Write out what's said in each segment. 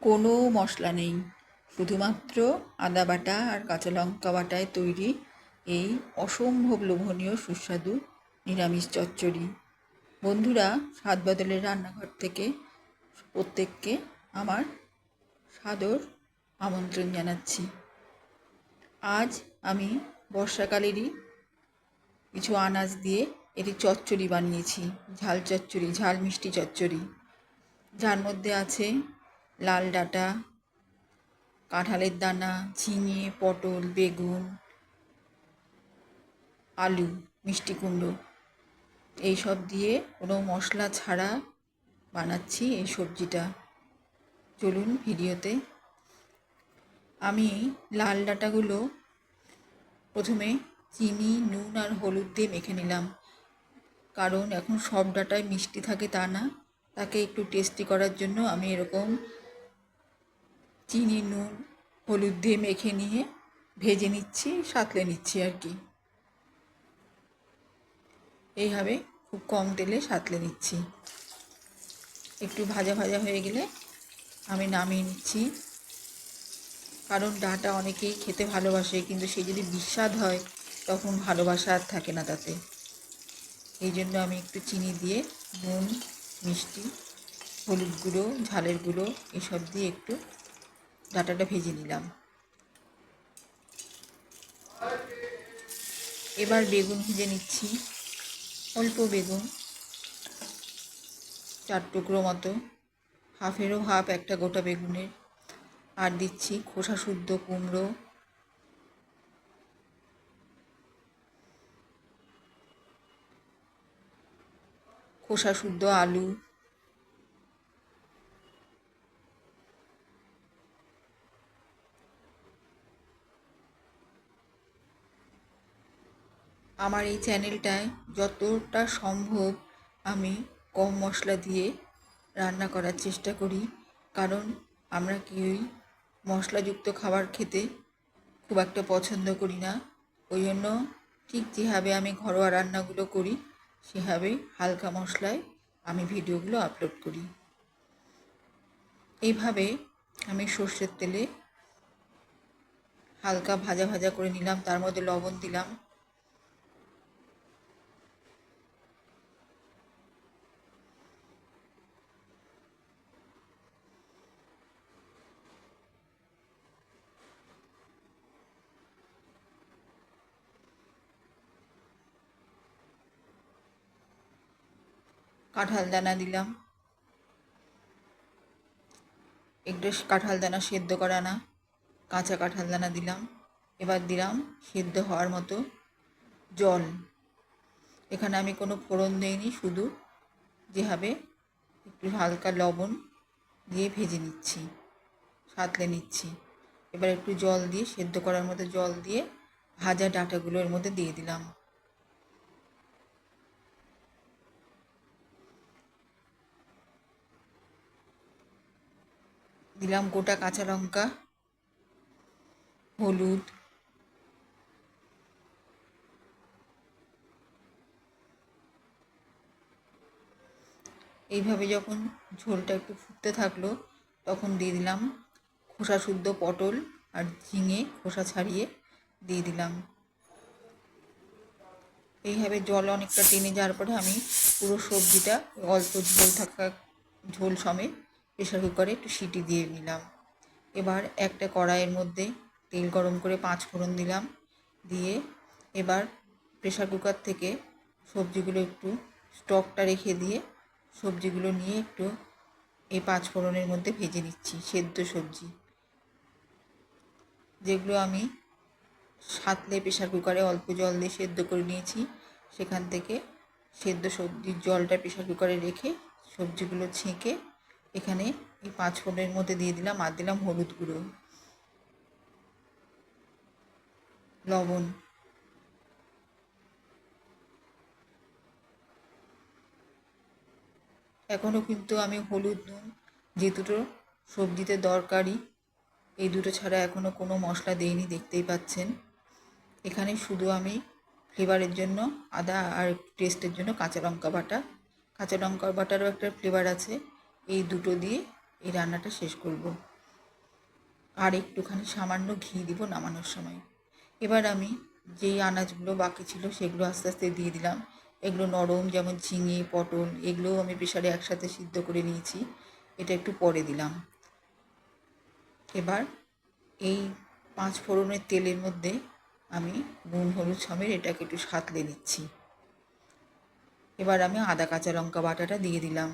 কোনো মশলা নেই। শুধুমাত্র আদা বাটা আর কাঁচা লঙ্কা বাটায় তৈরি এই অসম্ভব লোভনীয় সুস্বাদু নিরামিষ চচ্চড়ি। বন্ধুরা, স্বাদ বদলের রান্নাঘর থেকে প্রত্যেককে আমার সাদর আমন্ত্রণ জানাচ্ছি। আজ আমি বর্ষাকালেরই কিছু আনাজ দিয়ে এটি চচ্চড়ি বানিয়েছি। ঝাল চচ্চড়ি, ঝাল মিষ্টি চচ্চড়ি। যার মধ্যে আছে লাল ডাঁটা, কাঁঠালের দানা, ঝিঙে, পটল, বেগুন, আলু, মিষ্টি কুমড়ো এইসব দিয়ে কোনো মশলা ছাড়া বানাচ্ছি এই সবজিটা। চলুন ভিডিওতে। আমি লাল ডাঁটাগুলো প্রথমে চিনি, নুন আর হলুদ দিয়ে মেখে নিলাম। কারণ এখন সব ডাটায় মিষ্টি থাকে তা না। তাকে একটু টেস্টি করার জন্য আমি এরকম চিনি, নুন, হলুদ দিয়ে মেখে নিয়ে ভেজে নিচ্ছি, সাঁতলে নিচ্ছি আর কি। এইভাবে খুব কম তেলে সাঁতলে নিচ্ছি। একটু ভাজা ভাজা হয়ে গেলে আমি নামিয়ে নিচ্ছি। কারণ ডাঁটা অনেকেই খেতে ভালোবাসে, কিন্তু সে যদি বিস্বাদ হয়, তখন ভালোবাসা আর থাকে না তাতে। এই জন্য আমি একটু চিনি দিয়ে নুন, মিষ্টি, হলুদ গুঁড়ো, ঝালের গুঁড়ো, এসব দিয়ে একটু ডাঁটাটা ভেজে নিলাম। এবার বেগুন ভেজে নিচ্ছি, অল্প বেগুন, চার টুকরো মতো হাফেরও হাফ একটা গোটা বেগুনের, আর দিচ্ছি খোসা শুদ্ধ কুমড়ো। খোসা শুদ্ধ আলু আমার এই চ্যানেলটায় যতটা সম্ভব আমি কম মশলা দিয়ে রান্না করার চেষ্টা করি। কারণ আমরা কেউই মশলাযুক্ত খাবার খেতে খুব একটা পছন্দ করি না। ওই জন্য ঠিক যেভাবে আমি ঘরোয়া রান্নাগুলো করি সেভাবেই হালকা মশলায় আমি ভিডিওগুলো আপলোড করি। এইভাবে আমি সর্ষের তেলে হালকা ভাজা ভাজা করে নিলাম, তার মধ্যে লবণ দিলাম। কাঁঠাল দানা দিলাম। একটু কাঁঠাল দানা সেদ্ধ করা না, কাঁচা কাঁঠাল দানা দিলাম। এবার দিলাম সেদ্ধ হওয়ার মতো জল। এখানে আমি কোনো ফোড়ন দিইনি, শুধু যেভাবে একটু হালকা লবণ দিয়ে ভেজে নিচ্ছি, সাঁতলে নিচ্ছি। এবার একটু জল দিয়ে, সেদ্ধ করার মতো জল দিয়ে ভাজা ডাঁটাগুলো এর মধ্যে দিয়ে দিলাম। দিলাম গোটা কাঁচা লঙ্কা, হলুদ, এইভাবে যখন ঝোলটা একটু ফুটতে থাকল, তখন দিয়ে দিলাম খোসা শুদ্ধ পটল আর ঝিঙে খোসা ছাড়িয়ে দিয়ে দিলাম। এইভাবে জল অনেকটা টেনে যাওয়ার পরে আমি পুরো সবজিটা অল্প ঝোল থাকা ঝোল সমেত প্রেশার কুকারে একটু সিটি দিয়ে নিলাম। এবার একটা কড়াইয়ের মধ্যে তেল গরম করে পাঁচ ফোড়ন দিলাম। দিয়ে এবার প্রেশার কুকার থেকে সবজিগুলো একটু স্টকটা রেখে দিয়ে সবজিগুলো নিয়ে একটু এই পাঁচ ফোড়নের মধ্যে ভেজে নিচ্ছি, সেদ্ধ সবজি। যেগুলো আমি সাতলে প্রেশার কুকারে অল্প জল দিয়ে সেদ্ধ করে নিয়েছি, সেখান থেকে সেদ্ধ সবজির জলটা প্রেশার কুকারে রেখে সবজিগুলো ছেঁকে এখানে এই পাঁচ ফোড়নের মধ্যে দিয়ে দিলাম, আর দিলাম হলুদ গুঁড়ো, লবণ। এখনও কিন্তু আমি হলুদ, নুন যে দুটো সবজিতে দরকারি, এই দুটো ছাড়া এখনও কোনো মশলা দেইনি, দেখতেই পাচ্ছেন। এখানে শুধু আমি ফ্লেভারের জন্য আদা আর টেস্টের জন্য কাঁচা লঙ্কা বাটা, কাঁচা লঙ্কা বাটারও একটা ফ্লেভার আছে। এই দুটো দিয়ে এই রান্নাটা শেষ করব। আর একটুখানি সামান্য ঘি দিব নামানোর সময়। এবার আমি যেই আনাজগুলো বাকি ছিল সেগুলো আস্তে আস্তে দিয়ে দিলাম। এগুলো নরম যেমন ঝিঙে, পটল এগুলোও আমি প্রেশারে একসাথে সিদ্ধ করে নিয়েছি। এটা একটু পরে দিলাম। এবার এই পাঁচ ফোড়নের তেলের মধ্যে আমি নুন, হলুদ সমের এটাকে একটু সাঁতলে নিচ্ছি। এবার আমি আদা, কাঁচা লঙ্কা বাটাটা দিয়ে দিলাম।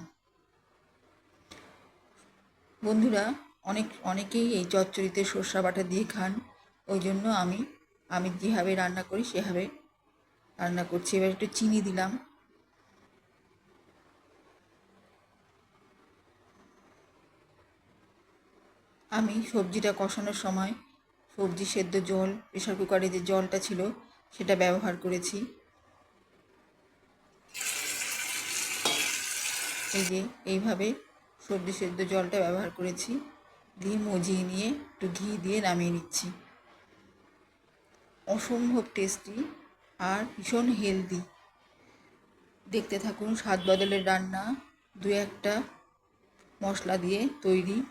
বন্ধুরা, অনেক, অনেকেই এই চচ্চড়িতে সর্ষা বাটা দিয়ে খান। ওই জন্য আমি আমি যেভাবে রান্না করি, সেভাবে রান্না করছি। এবার একটু চিনি দিলাম। আমি সবজিটা কষানোর সময় সবজি সেদ্ধ জল প্রেশার কুকারে যে জলটা ছিল, সেটা ব্যবহার করেছি। এই যে, এইভাবে সবজি সেদ্ধ জলটা ব্যবহার করেছি। দিয়ে মজিয়ে নিয়ে একটু ঘি দিয়ে নামিয়ে নিচ্ছি। অসম্ভব টেস্টি আর ভীষণ হেলদি দেখতে থাকুন স্বাদ বদলের রান্না। দু একটা মশলা দিয়ে তৈরি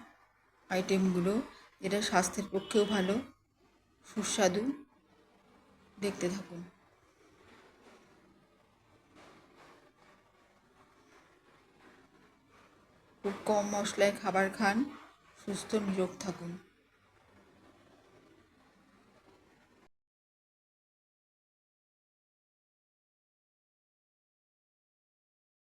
আইটেমগুলো যেটা স্বাস্থ্যের পক্ষেও ভালো, সুস্বাদু। দেখতে থাকুন। খুব কম মশলায় খাবার খান সুস্থ নিরোগ থাকুন।